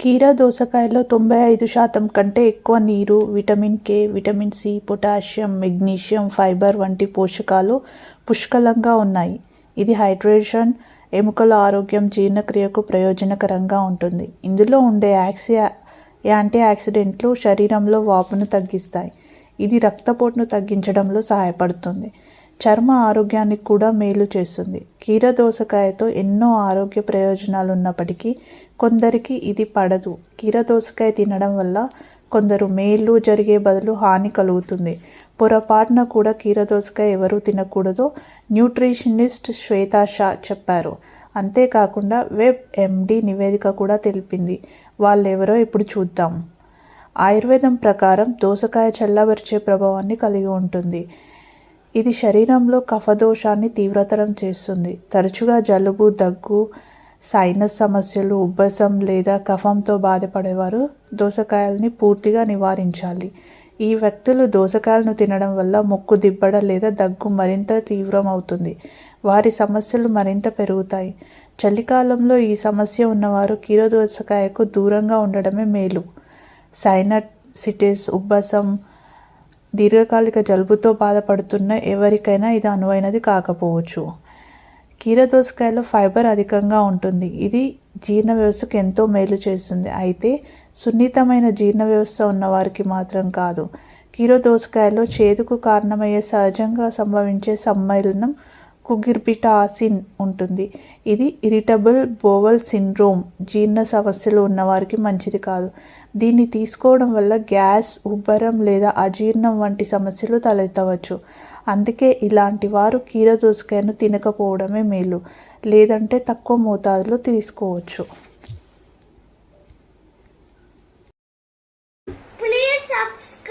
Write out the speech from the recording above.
కీరా దోసకాయలో తొంభై ఐదు శాతం కంటే ఎక్కువ నీరు vitamin K vitamin C potassium magnesium fibre వంటి పోషకాలు పుష్కలంగా ఉన్నాయి. ఇది హైడ్రేషన్ ఎముకల ఆరోగ్యం జీర్ణక్రియకు ప్రయోజనకరంగా ఉంటుంది. ఇందులో ఉండే యాక్సియా యాంటీ ఆక్సిడెంట్లు శరీరంలో వాపును తగ్గిస్తాయి. ఇది రక్తపోటును తగ్గించడంలో సహాయపడుతుంది. చర్మ ఆరోగ్యానికి కూడా మేలు చేస్తుంది. కీర దోసకాయతో ఎన్నో ఆరోగ్య ప్రయోజనాలు ఉన్నప్పటికీ కొందరికి ఇది పడదు. కీర దోసకాయ తినడం వల్ల కొందరు మేలు జరిగే బదులు హాని కలుగుతుంది. పొరపాటున కూడా కీర దోసకాయ ఎవరూ తినకూడదో న్యూట్రిషనిస్ట్ శ్వేతా షా చెప్పారు. అంతేకాకుండా వెబ్ ఎండి నివేదిక కూడా తెలిపింది. వాళ్ళెవరో ఇప్పుడు చూద్దాం. ఆయుర్వేదం ప్రకారం దోసకాయ చల్లబరిచే ప్రభావాన్ని కలిగి ఉంటుంది. ఇది శరీరంలో కఫదోషాన్ని తీవ్రతరం చేస్తుంది. తరచుగా జలుబు దగ్గు సైనస్ సమస్యలు ఉబ్బసం లేదా కఫంతో బాధపడేవారు దోసకాయల్ని పూర్తిగా నివారించాలి. ఈ వ్యక్తులు దోసకాయలను తినడం వల్ల ముక్కు దిబ్బడ లేదా దగ్గు మరింత తీవ్రం అవుతుంది వారి సమస్యలు మరింత పెరుగుతాయి. చలికాలంలో ఈ సమస్య ఉన్నవారు కీర దోసకాయకు దూరంగా ఉండడమే మేలు. సైనసిటిస్ ఉబ్బసం దీర్ఘకాలిక జలుబుతో బాధపడుతున్న ఎవరికైనా ఇది అనువైనది కాకపోవచ్చు. కీర దోసకాయలో ఫైబర్ అధికంగా ఉంటుంది. ఇది జీర్ణ వ్యవస్థకు ఎంతో మేలు చేస్తుంది. అయితే సున్నితమైన జీర్ణ వ్యవస్థ ఉన్నవారికి మాత్రం కాదు. కీర దోసకాయలో చేదుకు కారణమయ్యే సహజంగా సంభవించే సమ్మేళనం కుగిర్బిటాసిన్ ఉంటుంది. ఇది ఇరిటబుల్ బోవల్ సిండ్రోమ్ జీర్ణ సమస్యలు ఉన్నవారికి మంచిది కాదు. దీన్ని తీసుకోవడం వల్ల గ్యాస్ ఉబ్బరం లేదా అజీర్ణం వంటి సమస్యలు తలెత్తవచ్చు. అందుకే ఇలాంటి వారు కీర దోసకాయను తినకపోవడమే మేలు. లేదంటే తక్కువ మోతాదులో తీసుకోవచ్చు. Please subscribe.